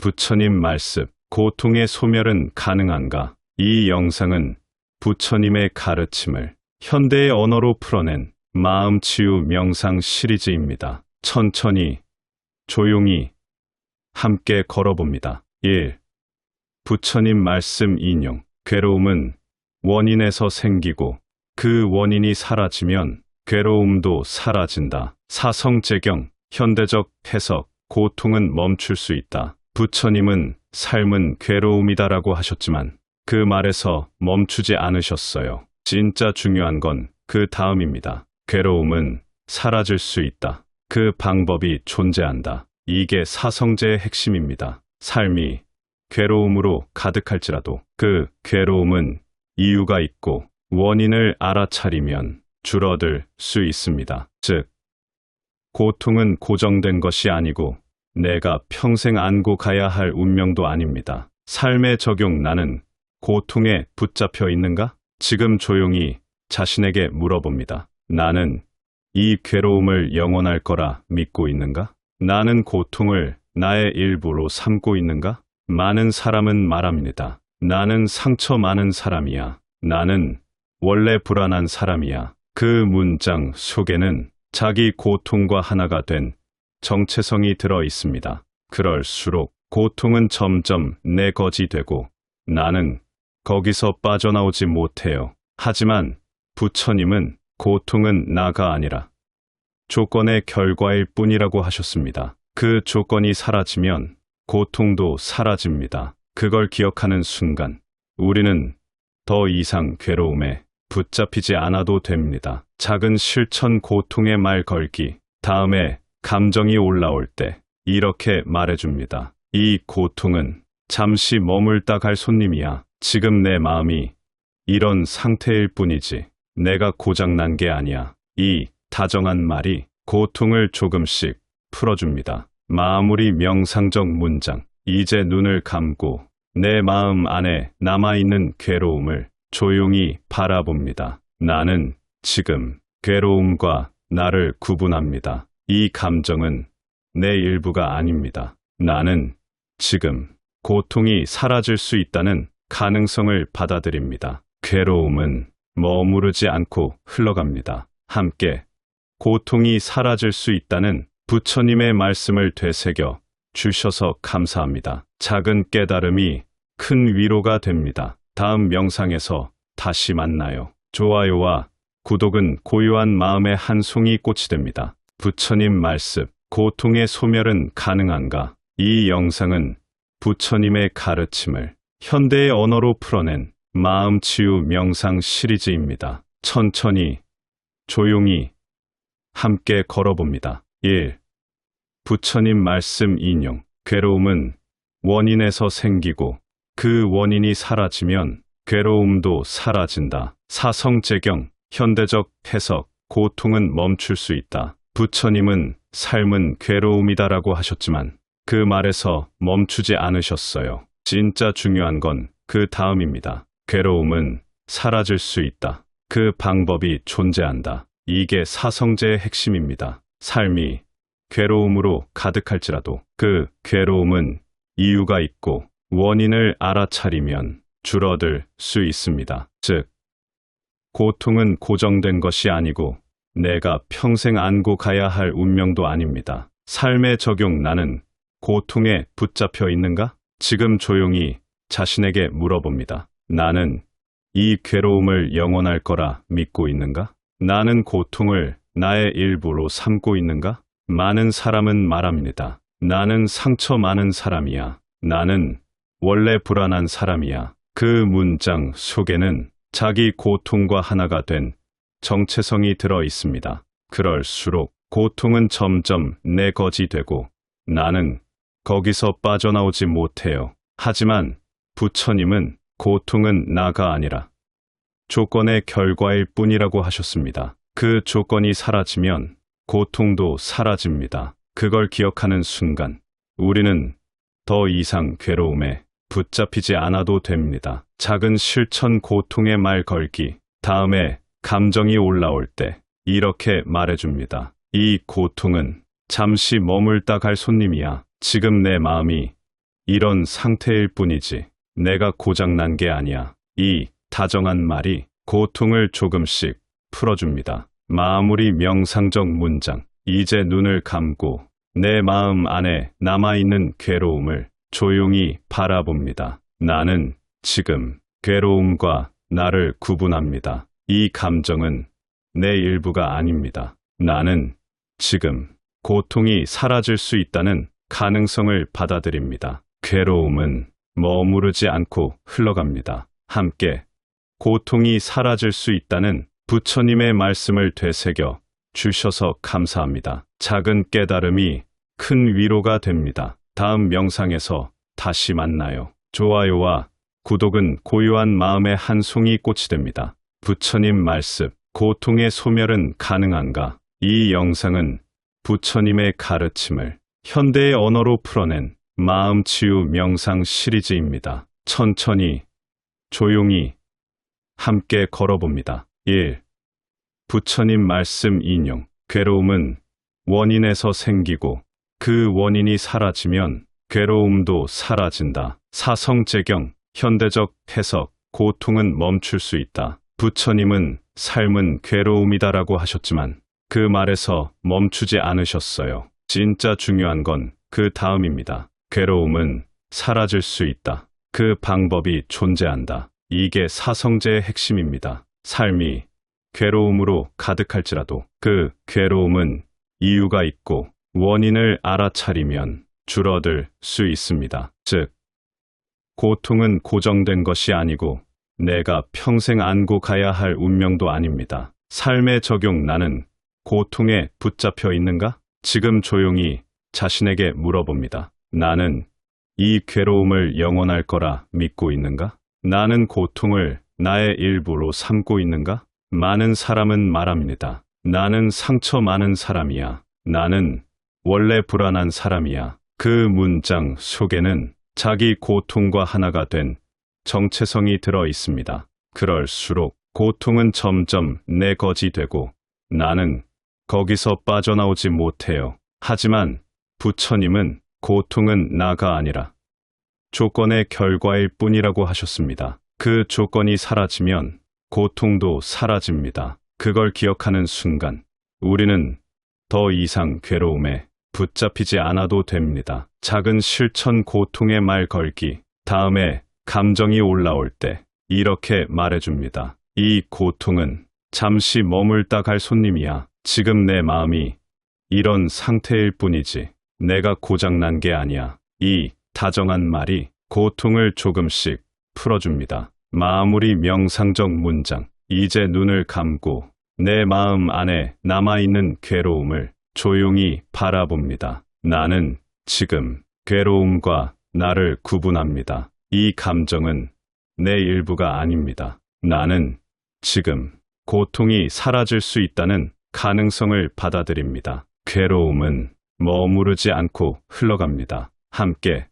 부처님 말씀, 고통의 소멸은 가능한가? 이 영상은 부처님의 가르침을 현대의 언어로 풀어낸 마음치유 명상 시리즈입니다. 천천히, 조용히, 함께 걸어봅니다. 1. 부처님 말씀 인용. 괴로움은 원인에서 생기고 그 원인이 사라지면 괴로움도 사라진다. 사성재경, 현대적 해석, 고통은 멈출 수 있다. 부처님은 삶은 괴로움이다라고 하셨지만 그 말에서 멈추지 않으셨어요. 진짜 중요한 건 그 다음입니다. 괴로움은 사라질 수 있다. 그 방법이 존재한다. 이게 사성제의 핵심입니다. 삶이 괴로움으로 가득할지라도 그 괴로움은 이유가 있고 원인을 알아차리면 줄어들 수 있습니다. 즉, 고통은 고정된 것이 아니고 내가 평생 안고 가야 할 운명도 아닙니다. 삶의 적용 나는 고통에 붙잡혀 있는가? 지금 조용히 자신에게 물어봅니다. 나는 이 괴로움을 영원할 거라 믿고 있는가? 나는 고통을 나의 일부로 삼고 있는가? 많은 사람은 말합니다. 나는 상처 많은 사람이야. 나는 원래 불안한 사람이야. 그 문장 속에는 자기 고통과 하나가 된 정체성이 들어 있습니다. 그럴수록 고통은 점점 내 것이 되고 나는 거기서 빠져나오지 못해요. 하지만 부처님은 고통은 나가 아니라 조건의 결과일 뿐이라고 하셨습니다. 그 조건이 사라지면 고통도 사라집니다. 그걸 기억하는 순간 우리는 더 이상 괴로움에 붙잡히지 않아도 됩니다. 작은 실천 고통의 말 걸기. 다음에 감정이 올라올 때 이렇게 말해줍니다. 이 고통은 잠시 머물다 갈 손님이야. 지금 내 마음이 이런 상태일 뿐이지. 내가 고장난 게 아니야. 이 다정한 말이 고통을 조금씩 풀어줍니다. 마무리 명상적 문장. 이제 눈을 감고 내 마음 안에 남아있는 괴로움을 조용히 바라봅니다. 나는 지금 괴로움과 나를 구분합니다. 이 감정은 내 일부가 아닙니다. 나는 지금 고통이 사라질 수 있다는 가능성을 받아들입니다. 괴로움은 머무르지 않고 흘러갑니다. 함께 고통이 사라질 수 있다는 부처님의 말씀을 되새겨 주셔서 감사합니다. 작은 깨달음이 큰 위로가 됩니다. 다음 명상에서 다시 만나요. 좋아요와 구독은 고요한 마음의 한 송이 꽃이 됩니다. 부처님 말씀, 고통의 소멸은 가능한가? 이 영상은 부처님의 가르침을 현대의 언어로 풀어낸 마음치유 명상 시리즈입니다. 천천히, 조용히, 함께 걸어봅니다. 1. 부처님 말씀 인용. 괴로움은 원인에서 생기고 그 원인이 사라지면 괴로움도 사라진다. 사성재경, 현대적 해석, 고통은 멈출 수 있다. 부처님은 삶은 괴로움이다라고 하셨지만 그 말에서 멈추지 않으셨어요. 진짜 중요한 건 그 다음입니다. 괴로움은 사라질 수 있다. 그 방법이 존재한다. 이게 사성제의 핵심입니다. 삶이 괴로움으로 가득할지라도 그 괴로움은 이유가 있고 원인을 알아차리면 줄어들 수 있습니다. 즉, 고통은 고정된 것이 아니고 내가 평생 안고 가야 할 운명도 아닙니다. 삶의 적용 나는 고통에 붙잡혀 있는가? 지금 조용히 자신에게 물어봅니다. 나는 이 괴로움을 영원할 거라 믿고 있는가? 나는 고통을 나의 일부로 삼고 있는가? 많은 사람은 말합니다. 나는 상처 많은 사람이야. 나는 원래 불안한 사람이야. 그 문장 속에는 자기 고통과 하나가 된 정체성이 들어 있습니다. 그럴수록 고통은 점점 내 것이 되고 나는 거기서 빠져나오지 못해요. 하지만 부처님은 고통은 나가 아니라 조건의 결과일 뿐이라고 하셨습니다. 그 조건이 사라지면 고통도 사라집니다. 그걸 기억하는 순간 우리는 더 이상 괴로움에 붙잡히지 않아도 됩니다. 작은 실천 고통의 말 걸기. 다음에 감정이 올라올 때 이렇게 말해줍니다. 이 고통은 잠시 머물다 갈 손님이야. 지금 내 마음이 이런 상태일 뿐이지. 내가 고장난 게 아니야. 이 다정한 말이 고통을 조금씩 풀어줍니다. 마무리 명상적 문장. 이제 눈을 감고 내 마음 안에 남아있는 괴로움을 조용히 바라봅니다. 나는 지금 괴로움과 나를 구분합니다. 이 감정은 내 일부가 아닙니다. 나는 지금 고통이 사라질 수 있다는 가능성을 받아들입니다. 괴로움은 머무르지 않고 흘러갑니다. 함께 고통이 사라질 수 있다는 부처님의 말씀을 되새겨 주셔서 감사합니다. 작은 깨달음이 큰 위로가 됩니다. 다음 명상에서 다시 만나요. 좋아요와 구독은 고요한 마음의 한 송이 꽃이 됩니다. 부처님 말씀, 고통의 소멸은 가능한가? 이 영상은 부처님의 가르침을 현대의 언어로 풀어낸 마음치유 명상 시리즈입니다. 천천히, 조용히, 함께 걸어봅니다. 1. 부처님 말씀 인용. 괴로움은 원인에서 생기고 그 원인이 사라지면 괴로움도 사라진다. 사성재경, 현대적 해석, 고통은 멈출 수 있다. 부처님은 삶은 괴로움이다라고 하셨지만 그 말에서 멈추지 않으셨어요. 진짜 중요한 건 그 다음입니다. 괴로움은 사라질 수 있다. 그 방법이 존재한다. 이게 사성제의 핵심입니다. 삶이 괴로움으로 가득할지라도 그 괴로움은 이유가 있고 원인을 알아차리면 줄어들 수 있습니다. 즉, 고통은 고정된 것이 아니고 내가 평생 안고 가야 할 운명도 아닙니다. 삶의 적용 나는 고통에 붙잡혀 있는가? 지금 조용히 자신에게 물어봅니다. 나는 이 괴로움을 영원할 거라 믿고 있는가? 나는 고통을 나의 일부로 삼고 있는가? 많은 사람은 말합니다. 나는 상처 많은 사람이야. 나는 원래 불안한 사람이야. 그 문장 속에는 자기 고통과 하나가 된 정체성이 들어 있습니다. 그럴수록 고통은 점점 내 것이 되고 나는 거기서 빠져나오지 못해요. 하지만 부처님은 고통은 나가 아니라 조건의 결과일 뿐이라고 하셨습니다. 그 조건이 사라지면 고통도 사라집니다. 그걸 기억하는 순간 우리는 더 이상 괴로움에 붙잡히지 않아도 됩니다. 작은 실천 고통의 말 걸기. 다음에 감정이 올라올 때 이렇게 말해줍니다. 이 고통은 잠시 머물다 갈 손님이야. 지금 내 마음이 이런 상태일 뿐이지. 내가 고장난 게 아니야. 이 다정한 말이 고통을 조금씩 풀어줍니다. 마무리 명상적 문장. 이제 눈을 감고 내 마음 안에 남아있는 괴로움을 조용히 바라봅니다. 나는 지금 괴로움과 나를 구분합니다. 이 감정은 내 일부가 아닙니다. 나는 지금 고통이 사라질 수 있다는 가능성을 받아들입니다. 괴로움은 머무르지 않고 흘러갑니다. 함께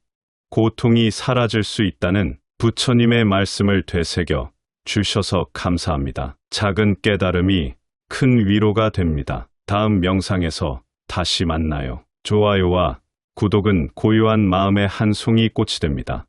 고통이 사라질 수 있다는 부처님의 말씀을 되새겨 주셔서 감사합니다. 작은 깨달음이 큰 위로가 됩니다. 다음 명상에서 다시 만나요. 좋아요와 구독은 고요한 마음의 한 송이 꽃이 됩니다.